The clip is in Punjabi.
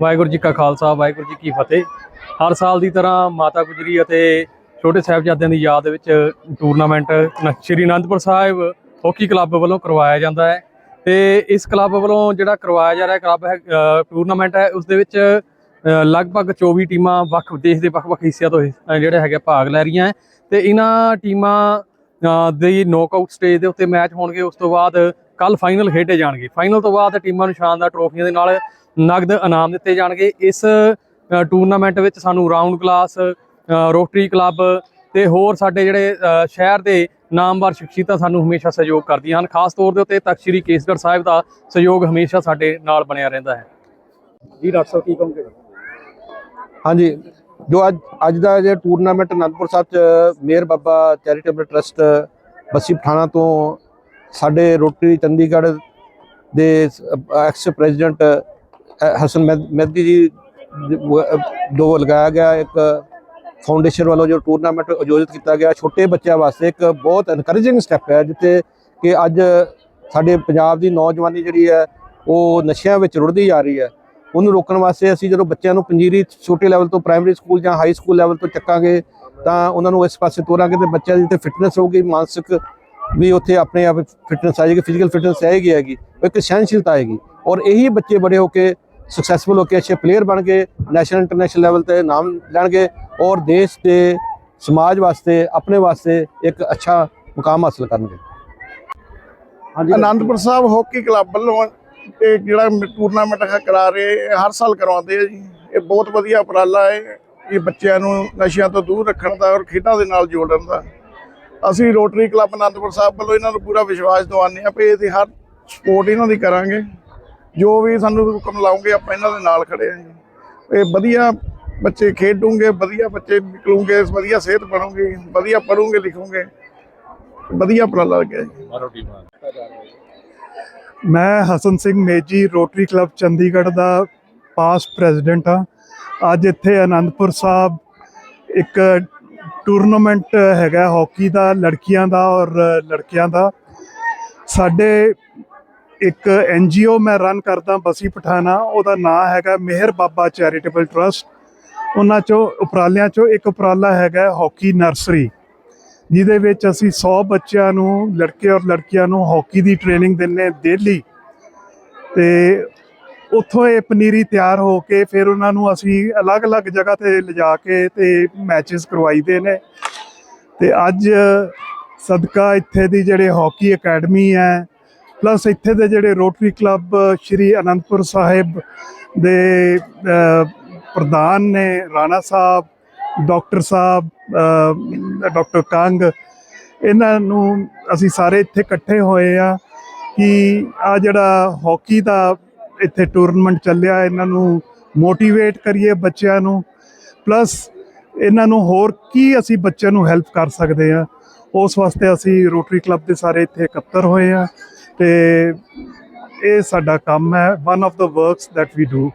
ਵਾਹਿਗੁਰੂ ਜੀ ਕਾ ਖਾਲਸਾ ਵਾਹਿਗੁਰੂ ਜੀ ਕੀ ਫਤਿਹ। ਹਰ ਸਾਲ ਦੀ ਤਰ੍ਹਾਂ ਮਾਤਾ ਗੁਜਰੀ ਅਤੇ ਛੋਟੇ ਸਾਹਿਬਜ਼ਾਦਿਆਂ ਦੀ ਯਾਦ ਵਿੱਚ ਟੂਰਨਾਮੈਂਟ ਨ- ਸ਼੍ਰੀ ਅਨੰਦਪੁਰ ਸਾਹਿਬ ਹਾਕੀ ਕਲੱਬ ਵੱਲੋਂ ਕਰਵਾਇਆ ਜਾਂਦਾ ਹੈ ਤੇ ਇਸ ਕਲੱਬ ਵੱਲੋਂ ਜਿਹੜਾ ਕਰਵਾਇਆ ਜਾ ਰਿਹਾ ਕਲੱਬ ਹੈ ਟੂਰਨਾਮੈਂਟ ਹੈ ਉਸ ਦੇ ਵਿੱਚ ਲਗਭਗ 24 ਟੀਮਾਂ ਵੱਖ ਦੇਸ਼ ਦੇ ਵੱਖ-ਵੱਖ ਹਿੱਸਿਆਂ ਤੋਂ ਜਿਹੜੇ ਹੈਗੇ ਭਾਗ ਲੈ ਰਹੀਆਂ ਹੈ। ਤੇ ਇਹਨਾਂ ਟੀਮਾਂ ਅ, ਦੀ ਨੋਕਆਊਟ ਸਟੇਜ ਦੇ ਉੱਤੇ ਮੈਚ ਹੋਣਗੇ ਉਸ ਤੋਂ ਬਾਅਦ ਕੱਲ ਫਾਈਨਲ ਖੇਡੇ ਜਾਣਗੇ। ਫਾਈਨਲ ਤੋਂ ਬਾਅਦ ਟੀਮਾਂ ਨੂੰ ਸ਼ਾਨਦਾਰ ਟਰੋਫੀਆਂ ਦੇ ਨਾਲ ਨਗਦ ਇਨਾਮ ਦਿੱਤੇ ਜਾਣਗੇ। ਇਸ ਟੂਰਨਾਮੈਂਟ ਵਿੱਚ ਸਾਨੂੰ ਰਾਉਂਡ ਕਲਾਸ ਰੋਟਰੀ ਕਲੱਬ ਤੇ ਹੋਰ ਸਾਡੇ ਜਿਹੜੇ ਸ਼ਹਿਰ ਦੇ ਨਾਮਵਰ ਸ਼ਖਸੀਅਤਾਂ ਸਾਨੂੰ ਹਮੇਸ਼ਾ ਸਹਿਯੋਗ ਕਰਦੀਆਂ ਹਨ। ਖਾਸ ਤੌਰ ਦੇ ਉੱਤੇ ਤਖਤ ਸ੍ਰੀ ਕੇਸਗੜ੍ਹ ਸਾਹਿਬ ਦਾ ਸਹਿਯੋਗ ਹਮੇਸ਼ਾ ਸਾਡੇ ਨਾਲ ਬਣਿਆ ਰਹਿੰਦਾ ਹੈ। ਜੀ, ਡਾਕਟਰ ਸਾਹਿਬ, ਕੀ ਕਹੋਗੇ? ਹਾਂਜੀ। ਜੋ ਅੱਜ ਅੱਜ ਦਾ ਜੇ ਟੂਰਨਾਮੈਂਟ ਅਨੰਦਪੁਰ ਸਾਹਿਬ ਚ ਮੇਰ ਬਾਬਾ ਚੈਰੀਟੇਬਲ ਟਰਸਟ, ਬੱਸੀ ਪਠਾਣਾ ਤੋਂ ਸਾਡੇ ਰੋਟਰੀ ਚੰਡੀਗੜ੍ਹ ਦੇ ਐਕਸ ਪ੍ਰੈਜ਼ੀਡੈਂਟ ਹਸਨ ਮਹਿ- ਮਹਿਦੀ ਜੀ ਦੋ ਲਗਾਇਆ ਗਿਆ। ਇੱਕ ਫਾਊਂਡੇਸ਼ਨ ਵੱਲੋਂ ਜੋ ਟੂਰਨਾਮੈਂਟ ਆਯੋਜਿਤ ਕੀਤਾ ਗਿਆ, ਛੋਟੇ ਬੱਚਿਆਂ ਵਾਸਤੇ ਇੱਕ ਬਹੁਤ ਐਨਕਰੇਜਿੰਗ ਸਟੈਪ ਹੈ, ਜਿੱਥੇ ਕਿ ਅੱਜ ਸਾਡੇ ਪੰਜਾਬ ਦੀ ਨੌਜਵਾਨੀ ਜਿਹੜੀ ਹੈ, ਉਹ ਨਸ਼ਿਆਂ ਵਿੱਚ ਰੁੜਦੀ ਜਾ ਰਹੀ ਹੈ। ਉਹਨੂੰ ਰੋਕਣ ਵਾਸਤੇ ਅਸੀਂ ਜਦੋਂ ਬੱਚਿਆਂ ਨੂੰ ਪੰਜੀਰੀ ਛੋਟੇ ਲੈਵਲ ਤੋਂ ਪ੍ਰਾਇਮਰੀ ਸਕੂਲ ਜਾਂ ਹਾਈ ਸਕੂਲ ਲੈਵਲ ਤੋਂ ਚੱਕਾਂਗੇ, ਤਾਂ ਉਹਨਾਂ ਨੂੰ ਇਸ ਪਾਸੇ ਤੋਰਾਂਗੇ ਤੇ ਬੱਚਿਆਂ ਦੀ ਤੇ ਫਿਟਨੈਸ ਹੋਊਗੀ, ਮਾਨਸਿਕ ਵੀ ਉੱਥੇ ਆਪਣੇ ਆਪ ਫਿਟਨੈਸ ਆਏਗੀ ਫਿਜ਼ੀਕਲ ਫਿਟਨੈਸ ਆਏਗੀ ਆਏਗੀ ਉਹ ਇੱਕ ਸਹਿਨਸ਼ੀਲਤਾ ਆਏਗੀ ਔਰ ਇਹੀ ਬੱਚੇ ਬੜੇ ਹੋ ਕੇ ਸਕਸੈਸਫੁਲ ਹੋ ਕੇ ਅੱਛੇ ਪਲੇਅਰ ਬਣ ਕੇ ਨੈਸ਼ਨਲ ਇੰਟਰਨੈਸ਼ਨਲ ਲੈਵਲ ਤੇ ਨਾਮ ਲੈਣਗੇ ਔਰ ਦੇਸ਼ ਦੇ, ਸਮਾਜ ਵਾਸਤੇ, ਆਪਣੇ ਵਾਸਤੇ ਇੱਕ ਅੱਛਾ ਮੁਕਾਮ ਹਾਸਲ ਕਰਨਗੇ। ਹਾਂਜੀ। ਆਨੰਦਪੁਰ ਸਾਹਿਬ ਹਾਕੀ ਕਲੱਬ ਵੱਲੋਂ ਇਹ ਜਿਹੜਾ ਟੂਰਨਾਮੈਂਟ ਹੈ ਕਰਾ ਰਹੇ ਹਰ ਸਾਲ ਕਰਵਾਉਂਦੇ ਆ ਜੀ। ਇਹ ਬਹੁਤ ਵਧੀਆ ਉਪਰਾਲਾ ਹੈ, ਇਹ ਬੱਚਿਆਂ ਨੂੰ ਨਸ਼ਿਆਂ ਤੋਂ ਦੂਰ ਰੱਖਣ ਦਾ ਔਰ ਖੇਡਾਂ ਦੇ ਨਾਲ ਜੋੜਨ ਦਾ। ਅਸੀਂ ਰੋਟਰੀ ਕਲੱਬ ਆਨੰਦਪੁਰ ਸਾਹਿਬ ਵੱਲੋਂ ਇਹਨਾਂ ਨੂੰ ਪੂਰਾ ਵਿਸ਼ਵਾਸ ਦਿਵਾਉਂਦੇ ਹਾਂ ਵੀ ਇਹਦੀ ਹਰ ਸਪੋਰਟ ਇਹਨਾਂ ਦੀ ਕਰਾਂਗੇ। ਜੋ ਵੀ ਸਾਨੂੰ ਹੁਕਮ ਲਾਉਂਗੇ ਆਪਾਂ ਇਹਨਾਂ ਦੇ ਨਾਲ ਖੜੇ ਹਾਂ ਜੀ। ਇਹ ਵਧੀਆ ਬੱਚੇ ਖੇਡੂਗੇ ਵਧੀਆ ਬੱਚੇ ਨਿਕਲੂਗੇ ਵਧੀਆ ਸਿਹਤ ਬਣੂਗੀ ਵਧੀਆ ਪੜ੍ਹੂਗੇ ਲਿਖੂਗੇ। ਵਧੀਆ ਉਪਰਾਲਾ ਲੱਗਿਆ ਜੀ। ਮੈਂ ਹਸਨ ਸਿੰਘ ਮੇਜੀ ਰੋਟਰੀ ਕਲੱਬ ਚੰਡੀਗੜ੍ਹ ਦਾ ਪਾਸ ਪ੍ਰੈਜ਼ੀਡੈਂਟ ਹਾਂ। ਅੱਜ ਇੱਥੇ ਆਨੰਦਪੁਰ ਸਾਹਿਬ ਇੱਕ ਟੂਰਨਾਮੈਂਟ ਹੈਗਾ ਹਾਕੀ ਦਾ, ਲੜਕੀਆਂ ਦਾ ਔਰ ਲੜਕਿਆਂ ਦਾ। ਸਾਡੇ ਇੱਕ ਐਨਜੀਓ ਮੈਂ ਰਨ ਕਰਦਾ ਬਸੀ ਪਠਾਣਾ, ਉਹਦਾ ਨਾਮ ਹੈਗਾ ਮਿਹਰ ਬਾਬਾ ਚੈਰੀਟੇਬਲ ਟਰਸਟ ਉਹਨਾਂ ਚੋਂ, ਉਪਰਾਲਿਆਂ ਚੋਂ ਇੱਕ ਉਪਰਾਲਾ ਹੈਗਾ ਹਾਕੀ ਨਰਸਰੀ ਜਿਹਦੇ ਵਿੱਚ ਅਸੀਂ 100 ਬੱਚਿਆਂ ਨੂੰ, ਲੜਕੇ ਔਰ ਲੜਕੀਆਂ ਨੂੰ ਹਾਕੀ ਦੀ ਟ੍ਰੇਨਿੰਗ ਦਿੰਨੇ ਡੇਲੀ ਤੇ ਉੱਥੋਂ ਇਹ ਪਨੀਰੀ ਤਿਆਰ ਹੋ ਕੇ ਫਿਰ ਉਹਨਾਂ ਨੂੰ ਅਸੀਂ ਅਲੱਗ-ਅਲੱਗ ਜਗ੍ਹਾ ਤੇ ਲਿਜਾ ਕੇ ਤੇ ਮੈਚਸ ਕਰਵਾਈਦੇ ਨੇ। ਤੇ ਅੱਜ ਸਦਕਾ ਇੱਥੇ ਦੀ ਜਿਹੜੇ ਹਾਕੀ ਅਕੈਡਮੀ ਹੈ ਪਲੱਸ ਇੱਥੇ ਦੇ ਜਿਹੜੇ ਰੋਟਰੀ ਕਲੱਬ ਸ਼੍ਰੀ ਅਨੰਦਪੁਰ ਸਾਹਿਬ ਦੇ ਪ੍ਰਧਾਨ ਨੇ ਰਾਣਾ ਸਾਹਿਬ ਡਾਕਟਰ ਸਾਹਿਬ ਅਹ, ਡਾਕਟਰ ਕੰਗ ਇਹਨਾਂ ਨੂੰ ਅਸੀਂ ਸਾਰੇ ਇੱਥੇ ਇਕੱਠੇ ਹੋਏ ਆ ਕਿ ਆ ਜਿਹੜਾ ਹਾਕੀ ਦਾ ਇੱਥੇ ਟੂਰਨਾਮੈਂਟ ਚੱਲਿਆ, ਇਹਨਾਂ ਨੂੰ ਮੋਟੀਵੇਟ ਕਰੀਏ ਬੱਚਿਆਂ ਨੂੰ। ਪਲੱਸ ਇਹਨਾਂ ਨੂੰ ਹੋਰ ਕੀ ਅਸੀਂ ਬੱਚਿਆਂ ਨੂੰ ਹੈਲਪ ਕਰ ਸਕਦੇ ਆ ਉਸ ਵਾਸਤੇ ਅਸੀਂ ਰੋਟਰੀ ਕਲੱਬ ਦੇ ਸਾਰੇ ਇੱਥੇ ਇਕੱਤਰ ਹੋਏ ਆ ਤੇ ਇਹ ਸਾਡਾ ਕੰਮ ਹੈ one of the works that we do